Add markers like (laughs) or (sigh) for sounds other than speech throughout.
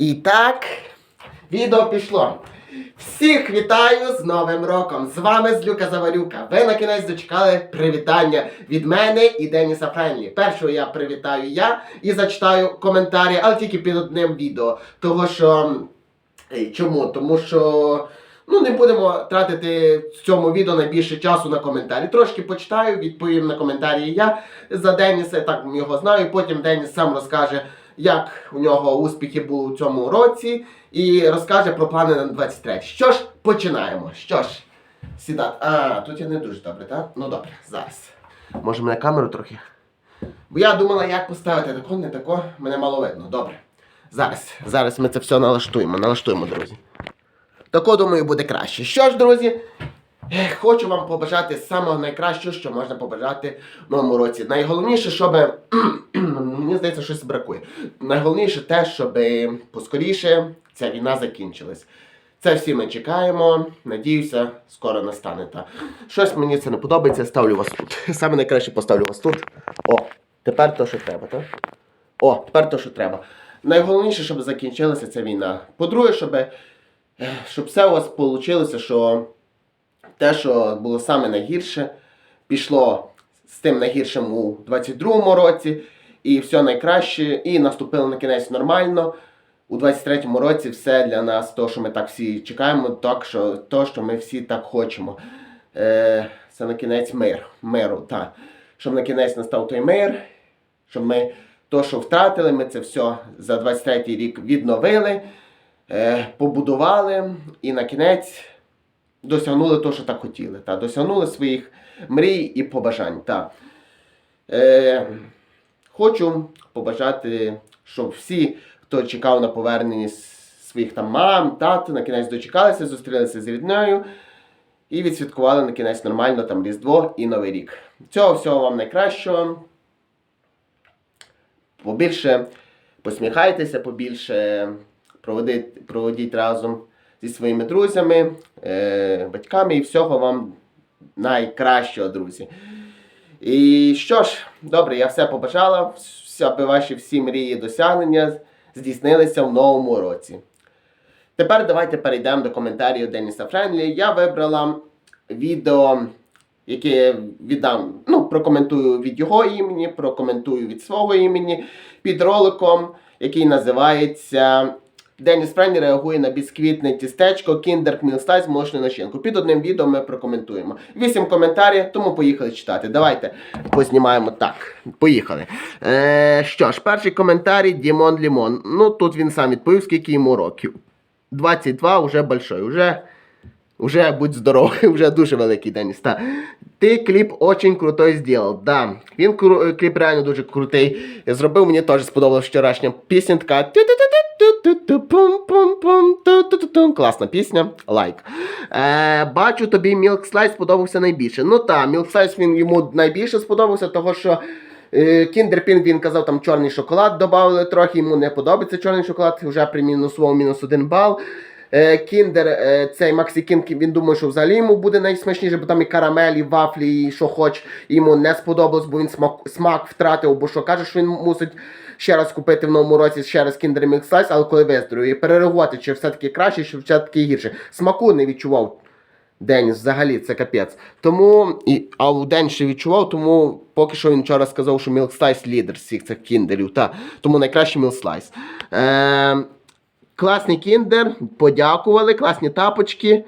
І так, відео пішло. Всіх вітаю з Новим роком! З вами Злюка Заварюка. Ви на кінець дочекали привітання від мене і Деніса Френлі. Першого я привітаю я і зачитаю коментарі, але тільки під одним відео. Того що. Чому? Тому що. Ну, не будемо тратити в цьому відео найбільше часу на коментарі. Трошки почитаю, відповім на коментарі я за Деніса, так його знаю. Потім Деніс сам розкаже, як у нього успіхи були у цьому році, і розкаже про плани на 23. Що ж, починаємо. Що ж, сідати. А, тут я не дуже добре, так? Ну добре, зараз. Може мене камеру трохи? Бо я думала, як поставити тако, не тако, мене мало видно. Добре. Зараз, зараз ми це все налаштуємо, налаштуємо, друзі. Тако, думаю, буде краще. Що ж, друзі, хочу вам побажати самого найкращого, що можна побажати в новому році. Найголовніше, щоб. (clears throat) Мені здається, щось бракує. Найголовніше те, щоб поскоріше ця війна закінчилась. Це всі ми чекаємо. Надіюся, скоро настане. Та щось мені це не подобається, ставлю вас тут. (laughs) Саме найкраще поставлю вас тут. О, тепер то, що треба, так? О, тепер то, що треба. Найголовніше, щоб закінчилася ця війна. По-друге, щоб, е, щоб все у вас вийшло, що те, що було саме найгірше, пішло з тим найгіршим у 22-му році, і все найкраще, і наступило на кінець нормально. У 23-му році все для нас, то, що ми так всі чекаємо, так, що, то, що ми всі так хочемо. Е, це на кінець мир, миру, так. Щоб на кінець настав той мир, щоб ми то, що втратили, ми це все за 23-й рік відновили, е, побудували і на кінець досягнули того, що так хотіли. Та, досягнули своїх мрій і побажань. Та. Е, хочу побажати, щоб всі, хто чекав на повернення своїх там мам, тат, на кінець дочекалися, зустрілися з ріднею і відсвяткували на кінець нормально там Різдво і Новий рік. Цього всього вам найкращого. Побільше посміхайтеся, побільше проводіть, проводіть разом зі своїми друзями, е, батьками і всього вам найкращого, друзі. І що ж, добре, я все побажала, аби ваші всі мрії і досягнення здійснилися в новому році. Тепер давайте перейдемо до коментарів Деніса Френлі. Я вибрала відео, яке віддам, ну, прокоментую від його імені, прокоментую від свого імені під роликом, який називається Деніс Френлі реагує на бісквітне тістечко Milsтай з молочною начинкою. Під одним відео ми прокоментуємо. Вісім коментарів, тому поїхали читати. Давайте познімаємо так. Поїхали. Е, що ж, перший коментарій Дімон Лімон. Ну тут він сам відповів, скільки йому років. 22 уже большой. Уже, уже будь здоровий, (laughs) вже дуже великий Деніс. Та. Ти кліп очень крутой зробив. Да. Він кліп реально дуже крутий. Зробив, мені теж сподобалась вчорашня пісня така. ту-ту-ту-ту-ту-пум-пум-пум, ту-ту-ту-ту. Класна пісня. Лайк. Е, бачу, тобі Milk Slice сподобався найбільше. Ну так, Milk Slice він йому найбільше сподобався, того що. Kinder він казав, там чорний шоколад додали трохи, йому не подобається чорний шоколад, вже при мінусовому мінус один бал. Кіндер, е, цей Максі Кінг, він думає, що взагалі йому буде найсмачніше, бо там і карамель, і вафлі, і що хоч. Йому не сподобалось, бо він смак, смак втратив, бо що каже, що він мусить ще раз купити в новому році ще раз Kinder Milk Slice, але коли виздоровіє, перерегувати, чи все-таки краще, чи все-таки гірше. Смаку не відчував. Деніс, взагалі, це капець. Тому, і, а у день ще відчував, тому поки що він вчора сказав, що Milk Slice лідер всіх цих кіндерів. Та, тому найкращий Milk Slice. Е, класний кіндер, подякували, класні тапочки.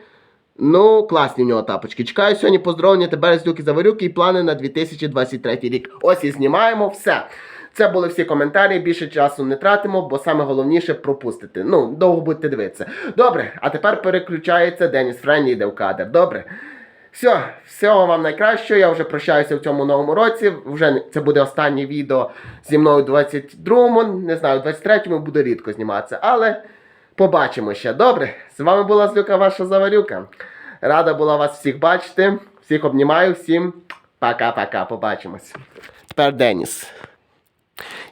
Ну, класні в нього тапочки. Чекаю сьогодні поздоровлення тебе Люки Заварюки і плани на 2023 рік. Ось і знімаємо все. Це були всі коментарі. Більше часу не тратимо, бо саме головніше пропустити. Ну, довго будете дивитися. Добре, а тепер переключається Деніс Френні йде в кадр. Добре. Все, всього вам найкращого. Я вже прощаюся в цьому новому році. Вже це буде останнє відео зі мною у 22-му. Не знаю, у 23-му буде рідко зніматися, але побачимо ще. Добре. З вами була Злюка, ваша Заварюка. Рада була вас всіх бачити. Всіх обнімаю, всім пока-пока. Побачимось. Тепер Деніс.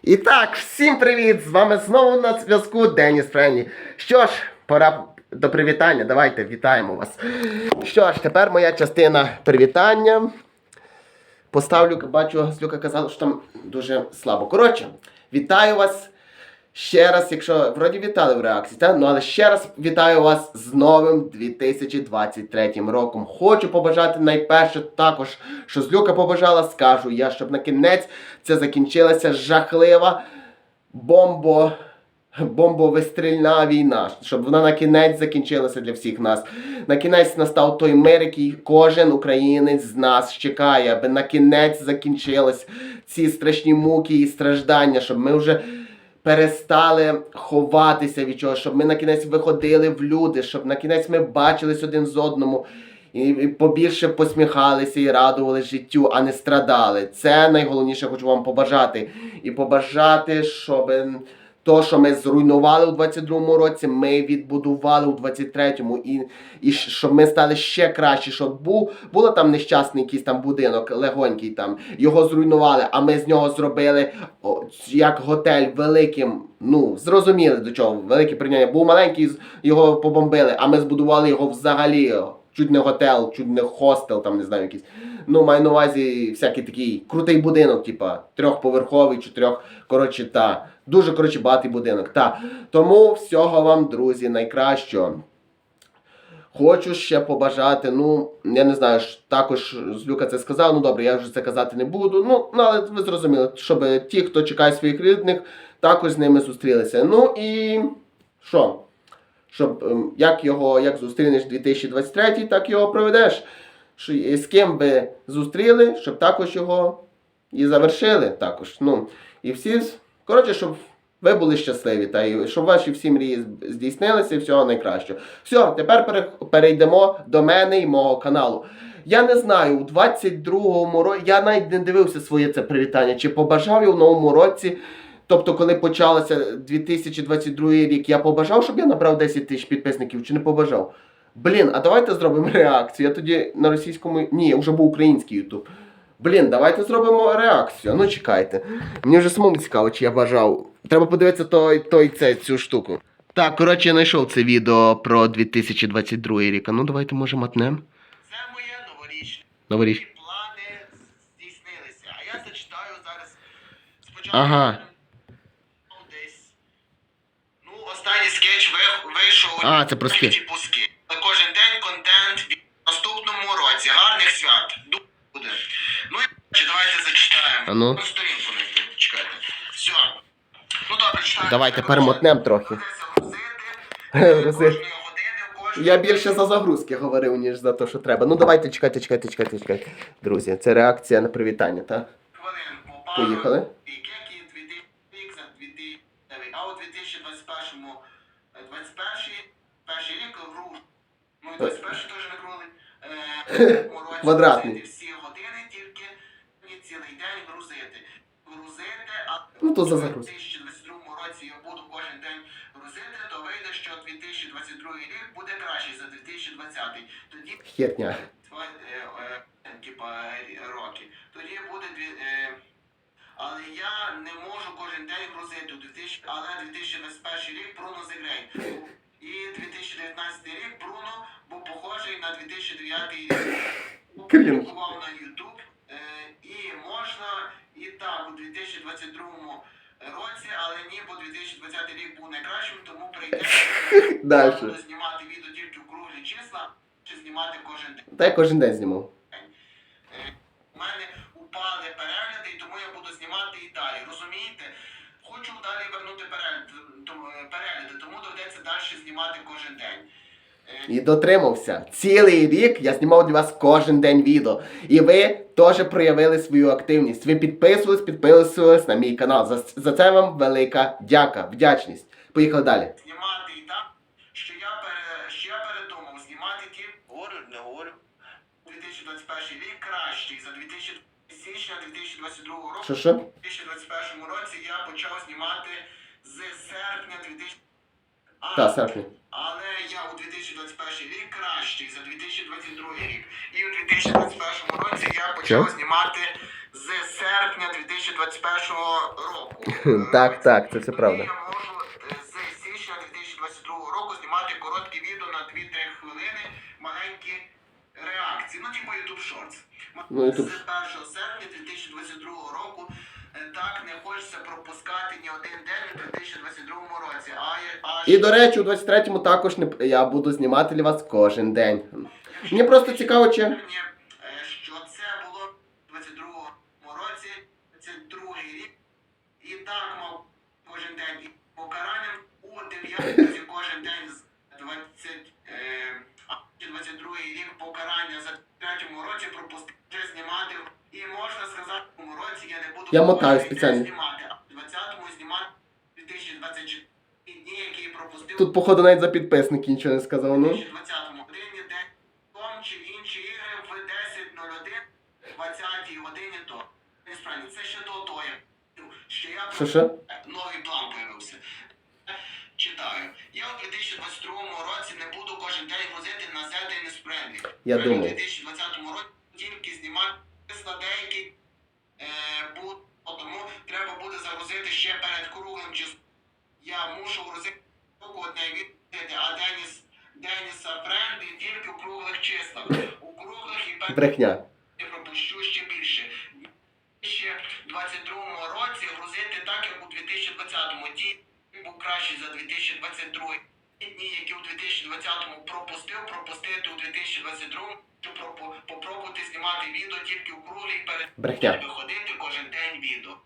І так, всім привіт! З вами знову на зв'язку Деніс Френлі. Що ж, пора до привітання. Давайте вітаємо вас. Що ж, тепер моя частина привітання. Поставлю, бачу, Злюка казала, що там дуже слабо. Коротше, вітаю вас Ще раз, якщо вроді вітали в реакції, та? ну але ще раз вітаю вас з новим 2023 роком. Хочу побажати найперше також, що Злюка побажала, скажу я, щоб на кінець це закінчилася жахлива бомбо. Бомбовистрільна війна, щоб вона на кінець закінчилася для всіх нас. На кінець настав той мир, який кожен українець з нас чекає, аби на кінець закінчились ці страшні муки і страждання, щоб ми вже перестали ховатися від чого, щоб ми на кінець виходили в люди, щоб на кінець ми бачились один з одному. І побільше посміхалися і радували життю, а не страдали. Це найголовніше хочу вам побажати. І побажати, щоб то, що ми зруйнували у 22-му році, ми відбудували у 23-му. І, і щоб ми стали ще краще, щоб був було там нещасний якийсь там будинок, легонький там, його зруйнували, а ми з нього зробили о, як готель великим. Ну, зрозуміли до чого, велике прийняття. Був маленький, його побомбили, а ми збудували його взагалі. Чуть не готел, чуть не хостел, там не знаю якийсь. Ну, маю на увазі всякий такий крутий будинок, типа трьохповерховий, чотирьох. Коротше, та. Дуже коротше багатий будинок. Та. Тому всього вам, друзі, найкращого. Хочу ще побажати, ну, я не знаю, також Злюка це сказав, ну добре, я вже це казати не буду. Ну, ну але ви зрозуміли, щоб ті, хто чекає своїх рідних, також з ними зустрілися. Ну і що? Щоб ем, як його як зустрінеш 2023, так його проведеш. З ким ви зустріли, щоб також його і завершили також. Ну, і всі, коротше, щоб ви були щасливі, та і щоб ваші всі мрії здійснилися і всього найкращого. Все, тепер перейдемо до мене і мого каналу. Я не знаю, у 22-му році я навіть не дивився своє це привітання, чи побажав я в новому році. Тобто, коли почалося 2022 рік, я побажав, щоб я набрав 10 тисяч підписників, чи не побажав? Блін, а давайте зробимо реакцію. Я тоді на російському. Ні, я вже був український Ютуб. Блін, давайте зробимо реакцію. Ну чекайте. Мені вже самому цікаво, чи я бажав. Треба подивитися той, той це, цю штуку. Так, коротше, я знайшов це відео про 2022 рік. А ну давайте може матнем. Це моє новорічне. Новоріч. Мої плани здійснилися. А я зачитаю зараз спочатку. Ага. Десь. Ну, останній скетч вийшов А, це про скетч. Кожен день контент в наступному році. Гарних свят. Коротше, давайте зачитаємо. А ну. Сторінку знайти. Чекайте. Все. Ну добре, читаємо. Давайте перемотнем трохи. Я більше за загрузки говорив, ніж за те, що треба. Ну давайте, чекайте, чекайте, чекайте, чекайте. Друзі, це реакція на привітання, так? Поїхали. Пікекі 2000 за 2009, а у 2021 21 перший рік гру. Ну і 21 теж не круглий. Е, (laughs) Квадратний. грузити Всі години тільки не цілий день грузити. Грузити, а Ну, то за. 2022 році я буду кожен день грузити, то вийде, що 2022 рік буде кращий за 2020. Тоді Херня. Е, е, типа е, роки. Тоді буде але я не можу кожен день грузити. Але 2021 рік Бруно зіграє. І 2019 рік Бруно був похожий на 2009 рік. Крінж. Публікував на YouTube. Е, і можна і так у 2022 році, але ні, бо 2020 рік був найкращим, тому прийдеться (laughs) Дальше. знімати відео тільки в круглі числа, чи знімати кожен день. Та я кожен день знімав. У мене упали перегляди, і тому я буду знімати і далі. Розумієте? Хочу далі вернути перегляди, тому доведеться далі знімати кожен день. І дотримався. Цілий рік я знімав для вас кожен день відео. І ви теж проявили свою активність. Ви підписувались, підписувались на мій канал. За, за це вам велика дяка, вдячність. Поїхали далі. Знімати і так, що я, пере, що я передумав знімати ті. Говорю, не говорю. 2021 рік кращий за 2000 січня 2022 року. Що що? У 2021 році я почав знімати з серпня 2000. А, Та, серпня. Але я у 2021 рік кращий за 2022 рік. І у 2021 році я почав Що? знімати з серпня 2021 року. (laughs) Так, так, це все правда. Я можу е, з січня 2022 року знімати короткі відео на 2-3 хвилини, маленькі реакції. Ну, типу YouTube Shorts. Ну, YouTube. З 1 серпня 2022 року так не хочеться пропускати ні один день у 2022 році. І до речі, у 23-му також не я буду знімати для вас кожен день. Мені просто цікаво, чи. Е, що це було в 22 році, це другий рік, і так мав кожен день і покаранням у 9 році кожен день з 20, е, 22 рік покарання за третьому році пропустив вже знімати. І можна сказати, цьому році я не буду Я мотаю спеціально. знімати, а в 20-му знімати 2024 дні, які пропустив. Тут, походу, навіть за підписники нічого не сказав. Ну. 2020 годині, де том чи інші ігри в 10.01, 20 годині то. Несправді, це ще до того, як що я Що що? новий план появився. Читаю. Я у 2022 році не буду кожен день грузити на Zelda і Спренлі. Я У думав. 2020 році тільки знімати на деякі е, буд, тому треба буде загрузити ще перед круглим числом. Я мушу грузити одне відео, а Деніс, Деніса Френдлі тільки у круглих числах. У круглих і Брехня. пропущу ще більше. В 22-му році грузити так, як у 2020-му. Ті був кращий за 2022 Ті дні, які у 2020-му пропустив, пропустити у 2022-му, щоб пропо- попробувати знімати відео тільки у круглій перед виходити кожен день відео.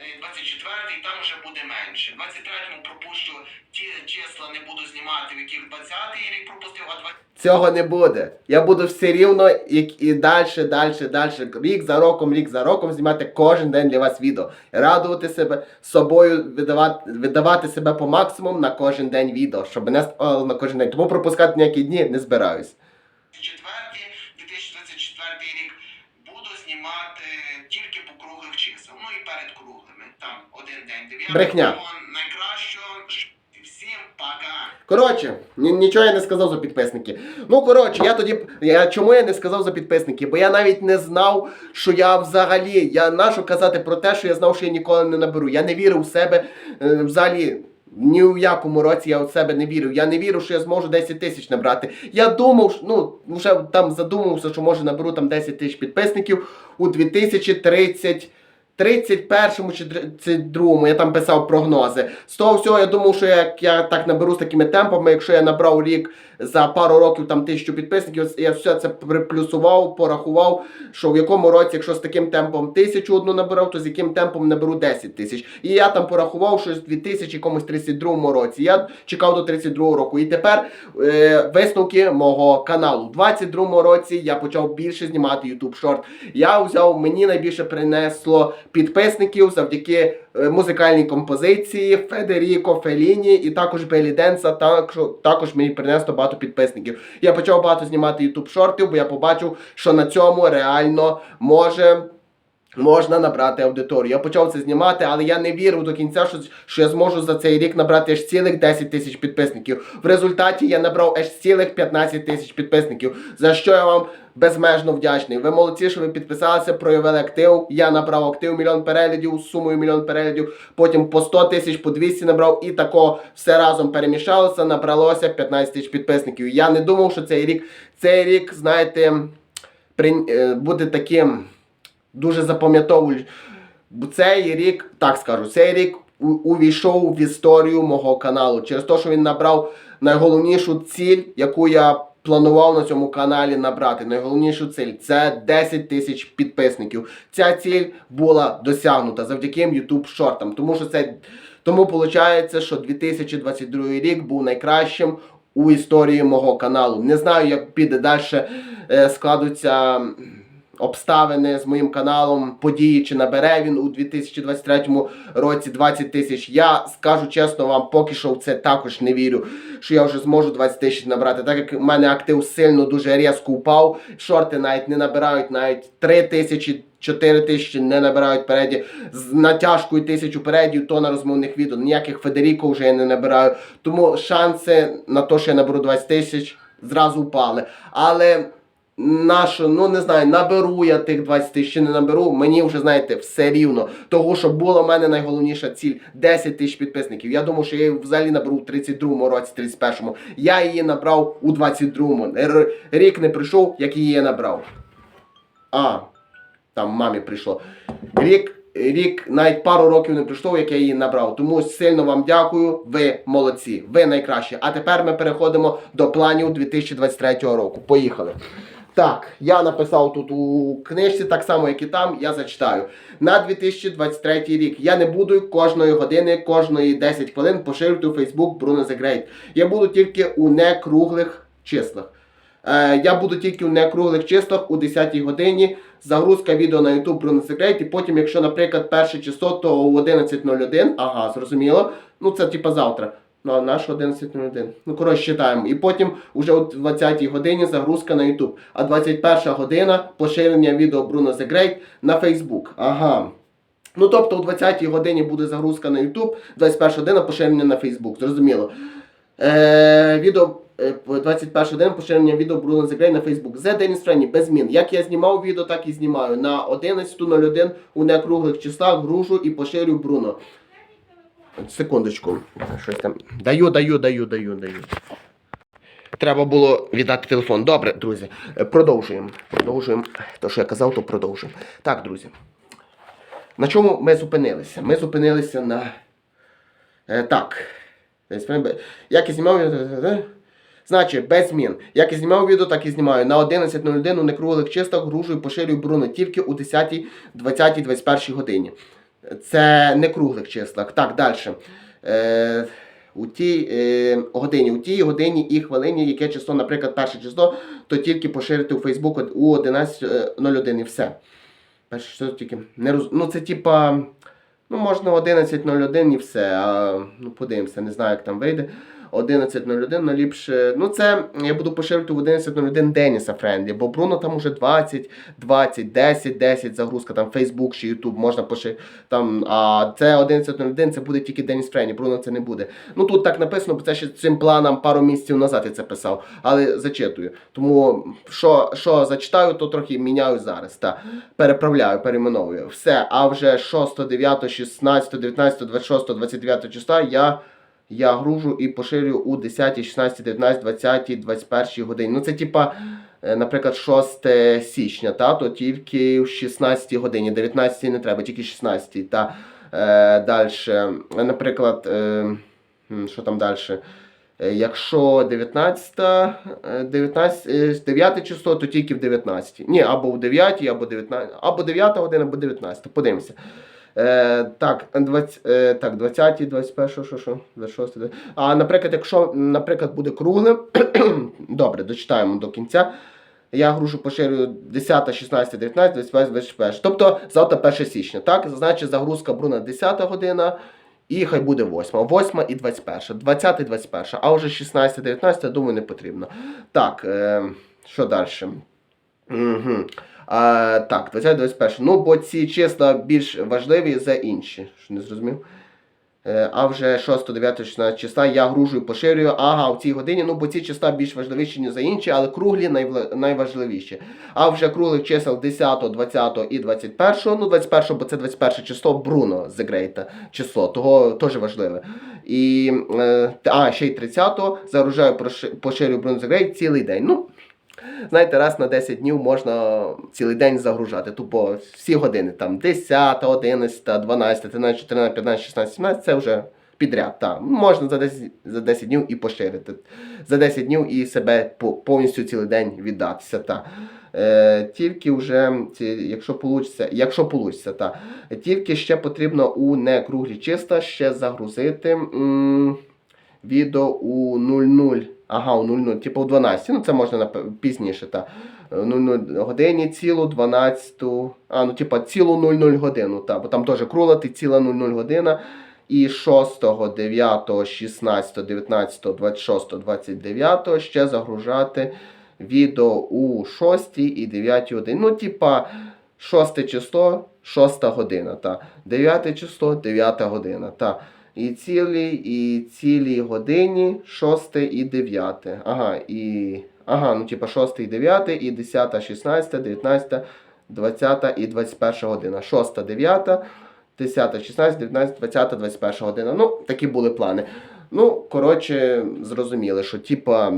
Е, 24-й там вже буде менше. 23-му пропущу ті числа не буду знімати, в яких 20-й рік пропустив, а 20 Цього не буде. Я буду все рівно і, і далі, далі, далі, рік за роком, рік за роком знімати кожен день для вас відео. Радувати себе собою, видавати, видавати себе по максимуму на кожен день відео, щоб не ставало на кожен день. Тому пропускати ніякі дні не збираюсь. 2024, 2024 рік буду знімати тільки по круглих чисел. Ну і перед круглими. Там один день. Дев'ятого Брехня. найкращого. Всім пока. Коротше, нічого я не сказав за підписники. Ну коротше, я тоді. Я, чому я не сказав за підписники? Бо я навіть не знав, що я взагалі. Я нашу казати про те, що я знав, що я ніколи не наберу. Я не вірив в себе е, взагалі. Ні в якому році я у себе не вірив. Я не вірив, що я зможу 10 тисяч набрати. Я думав, ну вже там задумався, що може наберу там 10 тисяч підписників у 2030 31 чи 32 я там писав прогнози. З того всього я думав, що як я так наберу з такими темпами, якщо я набрав рік за пару років там тисячу підписників, я все це приплюсував, порахував, що в якому році, якщо з таким темпом тисячу одну набирав, то з яким темпом наберу 10 тисяч. І я там порахував, що з 2000 якомусь 32 році. Я чекав до 32 року. І тепер е, висновки мого каналу. У 22 році я почав більше знімати YouTube Short. Я взяв, мені найбільше принесло підписників завдяки е, музикальній композиції Федеріко Феліні і також Белі Денса. Так, що- також мені принесло багато підписників. Я почав багато знімати YouTube шортів, бо я побачив, що на цьому реально може. Можна набрати аудиторію. Я почав це знімати, але я не вірив до кінця, що, що я зможу за цей рік набрати аж цілих 10 тисяч підписників. В результаті я набрав аж цілих 15 тисяч підписників, за що я вам безмежно вдячний. Ви молодці, що ви підписалися, проявили актив. Я набрав актив мільйон переглядів сумою мільйон переглядів. Потім по 100 тисяч, по 200 набрав і тако все разом перемішалося, набралося 15 тисяч підписників. Я не думав, що цей рік, цей рік, знаєте, е, буде таким дуже запам'ятовую. Бо цей рік, так скажу, цей рік увійшов в історію мого каналу через те, що він набрав найголовнішу ціль, яку я планував на цьому каналі набрати. Найголовнішу ціль це 10 тисяч підписників. Ця ціль була досягнута завдяки YouTube шортам. Тому що це тому виходить, що 2022 рік був найкращим у історії мого каналу. Не знаю, як піде далі е, складуться обставини з моїм каналом, події, чи набере він у 2023 році 20 тисяч. Я скажу чесно вам, поки що в це також не вірю, що я вже зможу 20 тисяч набрати. Так як в мене актив сильно дуже різко впав, шорти навіть не набирають навіть 3 тисячі. 4 тисячі не набирають переді з натяжкою тисячу передів, то на розмовних відео. Ніяких Федеріко вже я не набираю. Тому шанси на те, що я наберу 20 тисяч, зразу впали. Але нащо, ну не знаю, наберу я тих 20 тисяч чи не наберу, мені вже знаєте, все рівно. Того, що була в мене найголовніша ціль 10 тисяч підписників. Я думав, що я її взагалі наберу у 32-му році, 31-му. Я її набрав у 22-му. Р- Рік не прийшов, як її я набрав. А, там мамі прийшло. Рік рік, навіть пару років не пройшло, як я її набрав. Тому сильно вам дякую. Ви молодці, ви найкращі. А тепер ми переходимо до планів 2023 року. Поїхали. Так, я написав тут у книжці, так само, як і там, я зачитаю. На 2023 рік я не буду кожної години, кожної 10 хвилин поширювати у Facebook Bruno The Great. Я буду тільки у некруглих числах. Е, я буду тільки у некруглих числах у 10-й годині. Загрузка відео на YouTube Bruno The Great, і потім, якщо, наприклад, перше число, то о 11.01, ага, зрозуміло. Ну, це типа завтра. Ну, а наш 11.01. Ну, коротше, читаємо. І потім уже о 20 годині загрузка на YouTube. А 21 година поширення відео Bruno The Great на Facebook. Ага. Ну, тобто о 20-й годині буде загрузка на YouTube, 21 година поширення на Facebook. Зрозуміло. Е, відео е, 21 година поширення відео Bruno The на Facebook. The Dennis Friendly, без змін. Як я знімав відео, так і знімаю. На 11.01 у некруглих числах гружу і поширю Bruno. Секундочку. Щось там. Даю, даю, даю, даю, даю. Треба було віддати телефон. Добре, друзі. Е, Продовжуємо. Продовжуємо. То, що я казав, то продовжуємо. Так, друзі. На чому ми зупинилися? Ми зупинилися на. Е, так. Як я знімав відео. Значить, без змін. Як і знімав відео, так і знімаю. На 11.01 у некруглих чистах гружу і поширюю бруно тільки у 10, 20, 21 годині. Це не круглих числах. Так, далі. Е, у тій е, годині, у тій годині і хвилині, яке число, наприклад, перше число, то тільки поширити у Facebook у 11.01 і все. Перше число тільки не роз... Ну, це типа. Ну, можна 11.01 і все. А, ну, подивимося, не знаю, як там вийде. 11.01 наліпше. Ну, це я буду поширювати в 11.01 Деніса Френдлі, бо Бруно там уже 20, 20, 10, 10 загрузка, там Facebook чи YouTube можна поширити. Там, а це 11.01 це буде тільки Деніс Френдлі, Бруно це не буде. Ну тут так написано, бо це ще цим планом пару місяців назад я це писав, але зачитую. Тому що, що зачитаю, то трохи міняю зараз. Та. Переправляю, перейменовую. Все, а вже 6, 9, 16, 19, 26, 29 числа я. Я гружу і поширюю у 10, 16, 19, 20, 21 годині. Ну це типа, е, наприклад, 6 січня, та, то тільки в 16 годині, 19 не треба, тільки 16. Та, е, далі, наприклад, е, що там далі? Е, Якщо 19, е, 19, е, 9 число, то тільки в 19. Ні, або в 9, або 19, або 9 година, або 19. Подивимося. Е, так, 20, е, так, 20, 21, що, що, 26, 20. А, наприклад, якщо, наприклад, буде круглим, (clears throat) добре, дочитаємо до кінця. Я грушу поширюю 10, 16, 19, 21, 21. Тобто завтра 1 січня. Так, значить загрузка Бруна 10 година. І хай буде 8. 8 і 21. 20 і 21. А вже 16, 19, я думаю, не потрібно. Так, е, що далі? Угу. А, так, 20, 21. Ну, бо ці числа більш важливі за інші. Що не зрозумів? Е, А вже 6, 9, 16 числа я гружу поширюю. Ага, в цій годині, ну бо ці числа більш важливіші, ніж за інші, але круглі найважливіші. А вже круглих чисел 10, 20 і 21. Ну, 21, бо це 21 число Бруно Great число, того теж важливе. І, е, а, ще й 30 загружаю, поширюю Бруно Great цілий день. Ну, знаєте, раз на 10 днів можна цілий день загружати. Тупо всі години, там 10, 11, 12, 13, 14, 15, 16, 17, це вже підряд. Та. Можна за 10, за 10 днів і поширити. За 10 днів і себе повністю цілий день віддатися. Та. Е, тільки вже, якщо получиться, якщо получиться, та, тільки ще потрібно у некруглі чиста ще загрузити м, відео у 00. Ага, у 00, типу у 12. Ну це можна пізніше, та. 00 годині цілу 12. А, ну типа цілу 00 годину, та, бо там теж кругла, ти ціла 00 година. І 6, 9, 16, 19, 26, 29 ще загружати відео у 6 і 9 годині. Ну, типа, 6 число, 6 година, та. 9 число, 9 година. Та. І цілі, і цілі годині 6 і 9. Ага, і. Ага, ну типа 6 і 9, і 10, 16, 19, 20 і 21 година. 6, 9, 10, 16, 19, 20, 21 година. Ну, такі були плани. Ну, коротше, зрозуміли, що типа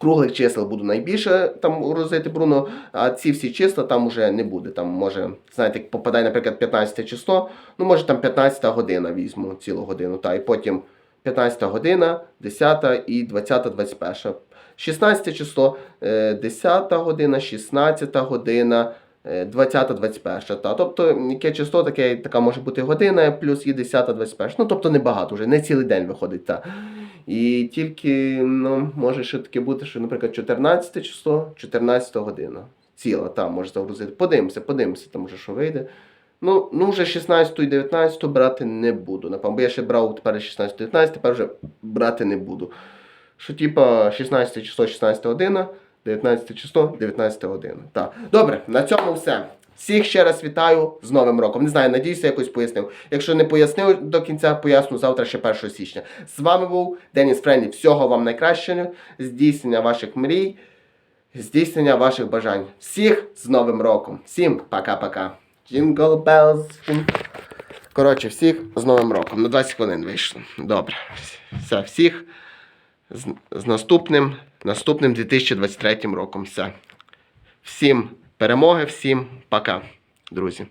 круглих чисел буду найбільше там грузити Бруно, а ці всі числа там вже не буде. Там може, знаєте, як попадає, наприклад, 15 число, ну може там 15 година візьму цілу годину, та, і потім 15 година, 10 і 20, 21. 16 число, е, 10 година, 16 година. 20-21. Та. Тобто, яке число, таке, така може бути година, плюс і 10-21. Ну, тобто небагато вже, не цілий день виходить. Та. І тільки, ну, може ще таке бути, що, наприклад, 14 число, 14 година. Ціла, там може загрузити. Подивимося, подивимося, там вже що вийде. Ну, ну вже 16 і 19 брати не буду. Напевно, бо я ще брав тепер 16 19, тепер вже брати не буду. Що типа 16 число, 16 година, 19 число, 19 година. Так. Добре, на цьому все. Всіх ще раз вітаю з Новим роком. Не знаю, надіюся, якось пояснив. Якщо не пояснив до кінця, поясню завтра ще 1 січня. З вами був Деніс Френлі. Всього вам найкращого, здійснення ваших мрій, здійснення ваших бажань. Всіх з Новим роком. Всім пока-пока. Jingle bells. Коротше, всіх з Новим роком. На 20 хвилин вийшло. Добре. Все, всіх з, з наступним, наступним 2023 роком. Все. Всім перемоги, всім пока, друзі.